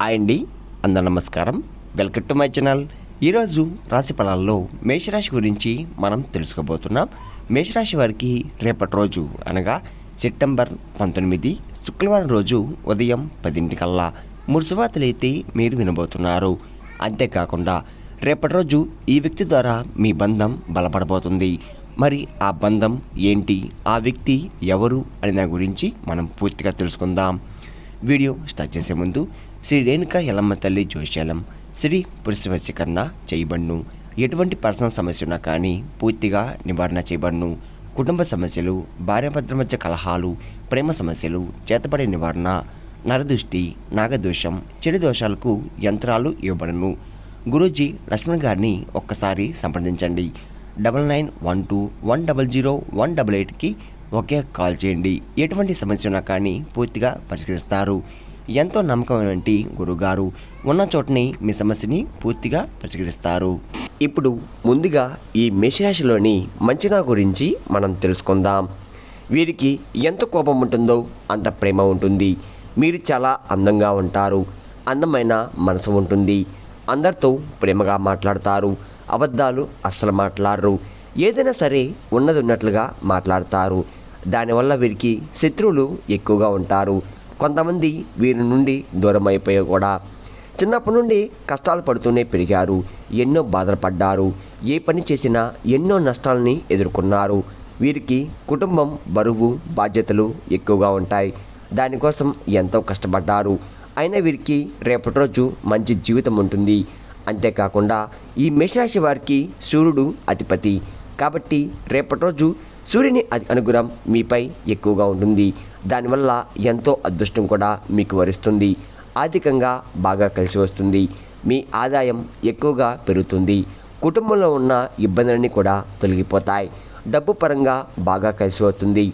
Hi అండి అందరు నమస్కారం. Welcome to my channel. ఈరోజు రాశి ఫలాల్లో మేషరాశి గురించి మనం తెలుసుకోబోతున్నాం. మేషరాశి వారికి రేపటి రోజు అనగా సెప్టెంబర్ పంతొమ్మిది శుక్రవారం రోజు ఉదయం పదింటికల్లా మురుసువార్తలైతే మీరు వినబోతున్నారు. అంతేకాకుండా రేపటి రోజు ఈ వ్యక్తి ద్వారా మీ బంధం బలపడబోతుంది. మరి ఆ బంధం ఏంటి? ఆ వ్యక్తి ఎవరు? అనే దాని గురించి మనం పూర్తిగా తెలుసుకుందాం. వీడియో స్టార్ట్ చేసే ముందు శ్రీ రేణుక ఎల్లమ్మ తల్లి జోష్యాలం శ్రీ పురుషవశీకరణ చేయబడును. ఎటువంటి పర్సనల్ సమస్య ఉన్నా కానీ పూర్తిగా నివారణ చేయబడును. కుటుంబ సమస్యలు భార్యాభర్తల మధ్య కలహాలు ప్రేమ సమస్యలు చేతపడే నివారణ నరదృష్టి నాగదోషం చెడు దోషాలకు యంత్రాలు ఇవ్వబడును. గురూజీ లక్ష్మణ్ గారిని ఒక్కసారి సంప్రదించండి. Double nine one two one double zero one double ఎయిట్కి ఒకే కాల్ చేయండి. ఎటువంటి సమస్య ఉన్నా కానీ పూర్తిగా పరిష్కరిస్తారు. ఎంతో నమ్మకమైనటువంటి గురుగారు. ఉన్న చోటని మీ సమస్యని పూర్తిగా పరిష్కరిస్తారు. ఇప్పుడు ముందుగా ఈ మేషరాశిలోని మంచినా గురించి మనం తెలుసుకుందాం. వీరికి ఎంత కోపం ఉంటుందో అంత ప్రేమ ఉంటుంది. మీరు చాలా అందంగా ఉంటారు. అందమైన మనసు ఉంటుంది. అందరితో ప్రేమగా మాట్లాడతారు. అబద్ధాలు అస్సలు మాట్లాడరు. ఏదైనా సరే ఉన్నది ఉన్నట్లుగా మాట్లాడతారు. దానివల్ల వీరికి శత్రువులు ఎక్కువగా ఉంటారు. కొంతమంది వీరి నుండి దూరం అయిపోయి కూడా చిన్నప్పటి నుండి కష్టాలు పడుతూనే పెరిగారు. ఎన్నో బాధలు పడ్డారు ఏ పని చేసినా ఎన్నో నష్టాలని ఎదుర్కొన్నారు. వీరికి కుటుంబం బరువు బాధ్యతలు ఎక్కువగా ఉంటాయి. దానికోసం ఎంతో కష్టపడ్డారు. అయినా వీరికి రేపటి రోజు మంచి జీవితం ఉంటుంది. అంతేకాకుండా ఈ మేషరాశి వారికి సూర్యుడు అధిపతి. కాబట్టి రేపటి రోజు సూర్యుని అతి అనుగ్రహం మీపై ఎక్కువగా ఉంటుంది. దానివల్ల ఎంతో అదృష్టం కూడా మీకు వరిస్తుంది. ఆర్థికంగా బాగా కలిసి వస్తుంది. మీ ఆదాయం ఎక్కువగా పెరుగుతుంది. కుటుంబంలో ఉన్న ఇబ్బందులన్నీ కూడా తొలగిపోతాయి. డబ్బు పరంగా బాగా కలిసి వస్తుంది.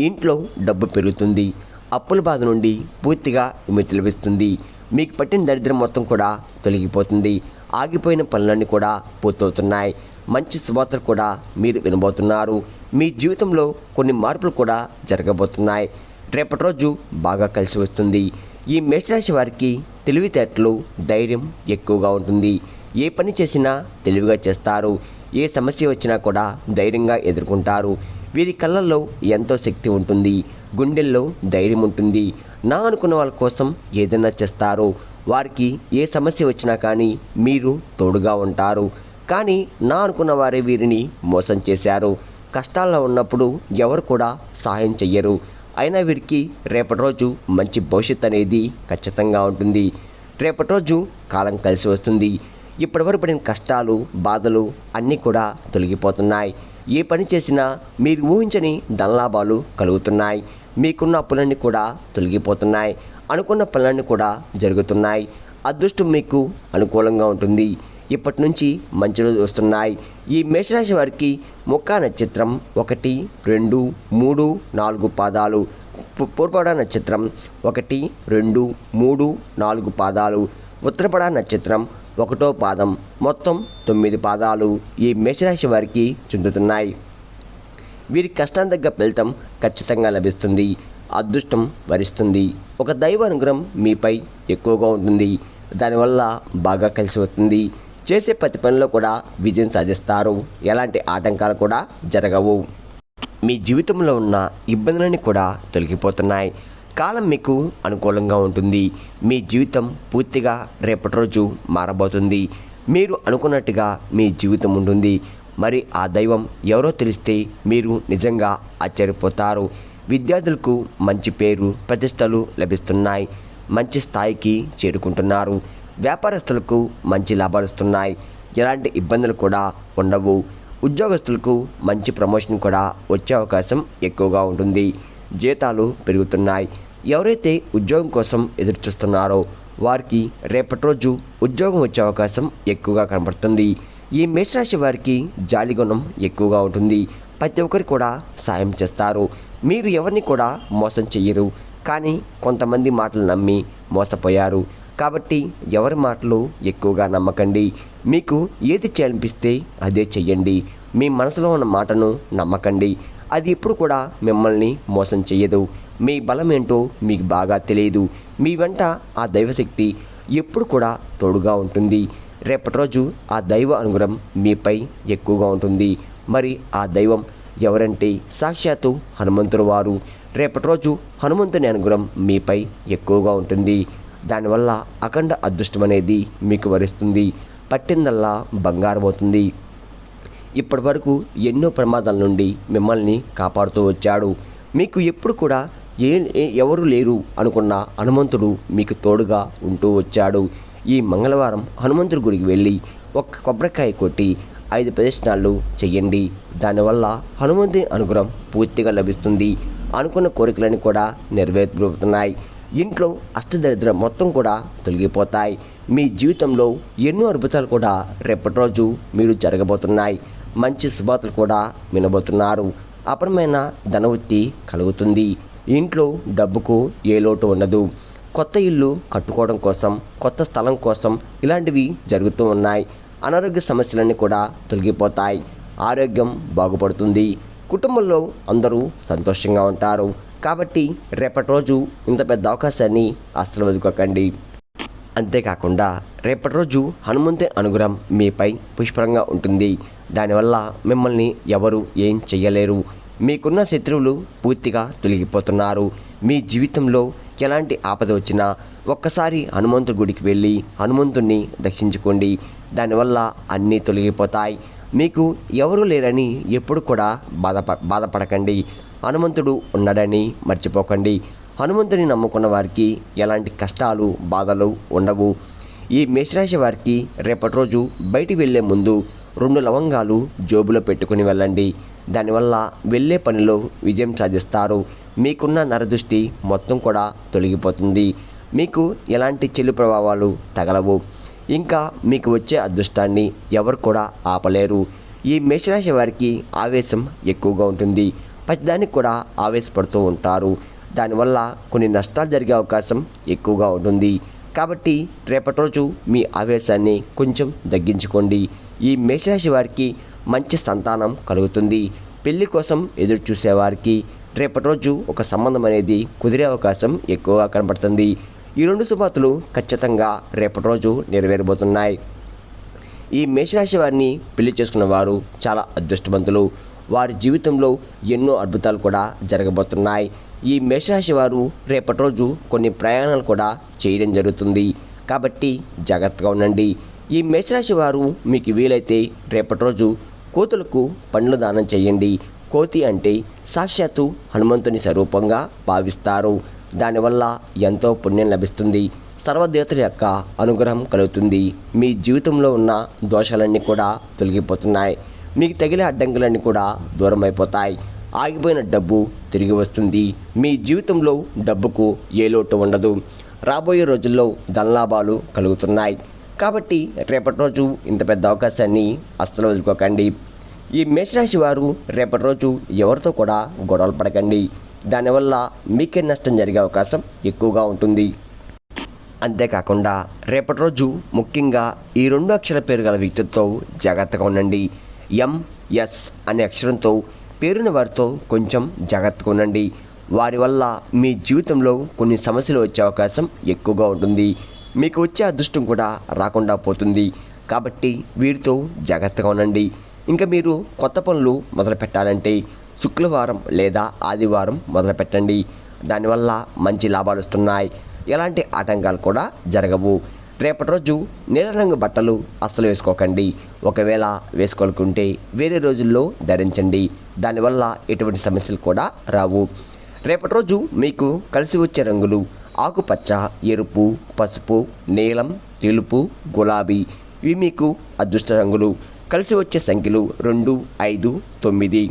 ఇంట్లో డబ్బు పెరుగుతుంది. అప్పుల బాధ నుండి పూర్తిగా విముక్తి లభిస్తుంది. మీకు పట్టిన దరిద్రం మొత్తం కూడా తొలగిపోతుంది. ఆగిపోయిన పనులన్నీ కూడా పూర్తవుతున్నాయి. మంచి శుభార్తలు కూడా మీరు వినబోతున్నారు. మీ జీవితంలో కొన్ని మార్పులు కూడా జరగబోతున్నాయి. రేపటి రోజు బాగా కలిసి వస్తుంది. ఈ మేషరాశి వారికి తెలివితేటలు ధైర్యం ఎక్కువగా ఉంటుంది. ఏ పని చేసినా తెలివిగా చేస్తారు. ఏ సమస్య వచ్చినా కూడా ధైర్యంగా ఎదుర్కొంటారు. వీరి కళ్ళల్లో ఎంతో శక్తి ఉంటుంది. గుండెల్లో ధైర్యం ఉంటుంది. నా అనుకున్న వాళ్ళ కోసం ఏదైనా చేస్తారు. వారికి ఏ సమస్య వచ్చినా కానీ మీరు తోడుగా ఉంటారు. కానీ నా అనుకున్న వారే వీరిని మోసం చేశారు. కష్టాల్లో ఉన్నప్పుడు ఎవరు కూడా సహాయం చెయ్యరు. అయినా వీరికి రేపటి రోజు మంచి భవిష్యత్ అనేది ఖచ్చితంగా ఉంటుంది. రేపటి రోజు కాలం కలిసి వస్తుంది. ఇప్పటివరకు పడిన కష్టాలు బాధలు అన్నీ కూడా తొలగిపోతున్నాయి. ఏ పని చేసినా మీరు ఊహించని ధనలాభాలు కలుగుతున్నాయి. మీకున్న అప్పులన్నీ కూడా తొలగిపోతున్నాయి. అనుకున్న పనులన్నీ కూడా జరుగుతున్నాయి. అదృష్టం మీకు అనుకూలంగా ఉంటుంది. ఇప్పటి నుంచి మంచి రోజులు వస్తున్నాయి. ఈ మేషరాశి వారికి ముఖ నక్షత్రం ఒకటి రెండు మూడు నాలుగు పాదాలు. పూర్వపడ నక్షత్రం ఒకటి రెండు మూడు నాలుగు పాదాలు. ఉత్తరపడ నక్షత్రం ఒకటో పాదం. మొత్తం తొమ్మిది పాదాలు ఈ మేషరాశి వారికి చెందుతున్నాయి వీరి కష్టం తగ్గ ఫలితం ఖచ్చితంగా లభిస్తుంది. అదృష్టం వరిస్తుంది. ఒక దైవ అనుగ్రహం మీపై ఎక్కువగా ఉంటుంది. దానివల్ల బాగా కలిసి వస్తుంది. చేసే ప్రతి పనిలో కూడా విజయం సాధిస్తారు. ఎలాంటి ఆటంకాలు కూడా జరగవు. మీ జీవితంలో ఉన్న ఇబ్బందులన్నీ కూడా తొలగిపోతున్నాయి. కాలం మీకు అనుకూలంగా ఉంటుంది. మీ జీవితం పూర్తిగా రేపటి రోజు మారబోతుంది. మీరు అనుకున్నట్టుగా మీ జీవితం ఉంటుంది. మరి ఆ దైవం ఎవరో తెలిస్తే మీరు నిజంగా ఆశ్చర్యపోతారు. విద్యార్థులకు మంచి పేరు ప్రతిష్టలు లభిస్తున్నాయి. మంచి స్థాయికి చేరుకుంటున్నారు. వ్యాపారస్తులకు మంచి లాభాలు వస్తున్నాయి. ఎలాంటి ఇబ్బందులు కూడా ఉండవు. ఉద్యోగస్తులకు మంచి ప్రమోషన్ కూడా వచ్చే అవకాశం ఎక్కువగా ఉంటుంది. జీతాలు పెరుగుతున్నాయి. ఎవరైతే ఉద్యోగం కోసం ఎదురు చూస్తున్నారో వారికి రేపటి రోజు ఉద్యోగం వచ్చే అవకాశం ఎక్కువగా కనబడుతుంది. ఈ మేషరాశి వారికి జాలిగుణం ఎక్కువగా ఉంటుంది. ప్రతి ఒక్కరు కూడా సాయం చేస్తారు. మీరు ఎవరిని కూడా మోసం చెయ్యరు. కానీ కొంతమంది మాటలు నమ్మి మోసపోయారు. కాబట్టి ఎవరి మాటలు ఎక్కువగా నమ్మకండి. మీకు ఏది చేయాలనిపిస్తే అదే చెయ్యండి. మీ మనసులో ఉన్న మాటను నమ్మకండి. అది ఎప్పుడు కూడా మిమ్మల్ని మోసం చెయ్యదు. మీ బలం ఏంటో మీకు బాగా తెలియదు. మీ వెంట ఆ దైవశక్తి ఎప్పుడు కూడా తోడుగా ఉంటుంది. రేపటి రోజు ఆ దైవ అనుగ్రహం మీపై ఎక్కువగా ఉంటుంది. మరి ఆ దైవం ఎవరంటే సాక్షాత్తు హనుమంతుడు వారు. రేపటి రోజు హనుమంతుని అనుగ్రహం మీపై ఎక్కువగా ఉంటుంది. దానివల్ల అఖండ అదృష్టం అనేది మీకు వరిస్తుంది. పట్టిందల్లా బంగారం అవుతుంది. ఇప్పటి వరకు ఎన్నో ప్రమాదాల నుండి మిమ్మల్ని కాపాడుతూ వచ్చాడు. మీకు ఎప్పుడు కూడా ఏ ఏ- ఎవరు లేరు అనుకున్న హనుమంతుడు మీకు తోడుగా ఉంటూ వచ్చాడు. ఈ మంగళవారం హనుమంతుడి గుడికి వెళ్ళి ఒక్క కొబ్బరికాయ కొట్టి ఐదు ప్రదర్శనలు చెయ్యండి. దానివల్ల హనుమంతుని అనుగ్రహం పూర్తిగా లభిస్తుంది. అనుకున్న కోరికలన్నీ కూడా నెరవేర్చబోతున్నాయి. ఇంట్లో అష్టదరిద్రం మొత్తం కూడా తొలగిపోతాయి. మీ జీవితంలో ఎన్నో అద్భుతాలు కూడా రేపటి రోజు మీరు జరగబోతున్నాయి. మంచి శుభార్తలు కూడా వినబోతున్నారు. అపరమైన ధనవృత్తి కలుగుతుంది. ఇంట్లో డబ్బుకు ఏ లోటు ఉండదు. కొత్త ఇల్లు కట్టుకోవడం కోసం కొత్త స్థలం కోసం ఇలాంటివి జరుగుతూ ఉన్నాయి. అనారోగ్య సమస్యలన్నీ కూడా తొలగిపోతాయి. ఆరోగ్యం బాగుపడుతుంది. కుటుంబంలో అందరూ సంతోషంగా ఉంటారు. కాబట్టి రేపటి రోజు ఇంత పెద్ద అవకాశాన్ని అస్సలు వదులుకోకండి. అంతేకాకుండా రేపటి రోజు హనుమంతుని అనుగ్రహం మీపై పుష్పరంగా ఉంటుంది. దానివల్ల మిమ్మల్ని ఎవరు ఏం చెయ్యలేరు. మీకున్న శత్రువులు పూర్తిగా తొలగిపోతున్నారు. మీ జీవితంలో ఎలాంటి ఆపద వచ్చినా ఒక్కసారి హనుమంతుడి గుడికి వెళ్ళి హనుమంతుణ్ణి దర్శించుకోండి దానివల్ల అన్నీ తొలగిపోతాయి. మీకు ఎవరు లేరని ఎప్పుడు కూడా బాధప బాధపడకండి. హనుమంతుడు ఉన్నాడని మర్చిపోకండి. హనుమంతుని నమ్ముకున్న వారికి ఎలాంటి కష్టాలు బాధలు ఉండవు. ఈ మేషరాశి వారికి రేపటి రోజు బయటికి వెళ్ళే ముందు రెండు లవంగాలు జోబులో పెట్టుకుని వెళ్ళండి. దానివల్ల వెళ్ళే పనిలో విజయం సాధిస్తారు. మీకున్న నరదృష్టి మొత్తం కూడా తొలగిపోతుంది. మీకు ఎలాంటి చెల్లు ప్రభావాలు తగలవు. ఇంకా మీకు వచ్చే అదృష్టాన్ని ఎవరు కూడా ఆపలేరు. ఈ మేషరాశి వారికి ఆవేశం ఎక్కువగా ఉంటుంది. ప్రతిదానికి కూడా ఆవేశపడుతూ ఉంటారు. దానివల్ల కొన్ని నష్టాలు జరిగే అవకాశం ఎక్కువగా ఉంటుంది. కాబట్టి రేపటి రోజు మీ ఆవేశాన్ని కొంచెం తగ్గించుకోండి. ఈ మేషరాశి వారికి మంచి సంతానం కలుగుతుంది. పెళ్ళి కోసం ఎదురు చూసేవారికి రేపటి రోజు ఒక సంబంధం అనేది కుదిరే అవకాశం ఎక్కువగా కనబడుతుంది. ఈ రెండు శుభాతులు ఖచ్చితంగా రేపటి రోజు నెరవేరబోతున్నాయి. ఈ మేషరాశి వారిని పెళ్ళి చేసుకున్న వారు చాలా అదృష్టవంతులు. వారి జీవితంలో ఎన్నో అద్భుతాలు కూడా జరగబోతున్నాయి. ఈ మేషరాశి వారు రేపటి రోజు కొన్ని ప్రయాణాలు కూడా చేయడం జరుగుతుంది. కాబట్టి జాగ్రత్తగా ఉండండి. ఈ మేషరాశి వారు మీకు వీలైతే రేపటి రోజు కోతులకు పండ్లు దానం చేయండి. కోతి అంటే సాక్షాత్తు హనుమంతుని స్వరూపంగా భావిస్తారు. దానివల్ల ఎంతో పుణ్యం లభిస్తుంది. సర్వదేవతల యొక్క అనుగ్రహం కలుగుతుంది. మీ జీవితంలో ఉన్న దోషాలన్నీ కూడా తొలగిపోతున్నాయి. మీకు తగిలే అడ్డంకులన్నీ కూడా దూరం అయిపోతాయి ఆగిపోయిన డబ్బు తిరిగి వస్తుంది. మీ జీవితంలో డబ్బుకు ఏ లోటు ఉండదు. రాబోయే రోజుల్లో ధనలాభాలు కలుగుతున్నాయి. కాబట్టి రేపటి రోజు ఇంత పెద్ద అవకాశాన్ని అస్సలు వదులుకోకండి. ఈ మేషరాశి వారు రేపటి రోజు ఎవరితో కూడా గొడవలు పడకండి. దానివల్ల మీకే నష్టం జరిగే అవకాశం ఎక్కువగా ఉంటుంది. అంతేకాకుండా రేపటి రోజు ముఖ్యంగా ఈ రెండు అక్షర పేరు గల వ్యక్తితో జాగ్రత్తగా ఉండండి. ఎంఎస్ అనే అక్షరంతో పేరున వారితో కొంచెం జాగ్రత్తగా ఉండండి. వారి వల్ల మీ జీవితంలో కొన్ని సమస్యలు వచ్చే అవకాశం ఎక్కువగా ఉంటుంది. మీకు వచ్చే అదృష్టం కూడా రాకుండా పోతుంది. కాబట్టి వీరితో జాగ్రత్తగా ఉండండి. ఇంకా మీరు కొత్త పనులు మొదలు పెట్టాలంటే శుక్రవారం లేదా ఆదివారం మొదలు పెట్టండి. దానివల్ల మంచి లాభాలు వస్తున్నాయి. ఎలాంటి ఆటంకాలు కూడా జరగవు. రేపటి రోజు నీల రంగు బట్టలు అస్సలు వేసుకోకండి. ఒకవేళ వేసుకోవాలనుకుంటే వేరే రోజుల్లో ధరించండి. దానివల్ల ఎటువంటి సమస్యలు కూడా రావు. రేపటి రోజు మీకు కలిసి వచ్చే రంగులు ఆకుపచ్చ ఎరుపు పసుపు నీలం తెలుపు గులాబీ. ఇవి మీకు అదృష్ట రంగులు. కలిసి వచ్చే సంఖ్యలు రెండు ఐదు తొమ్మిది.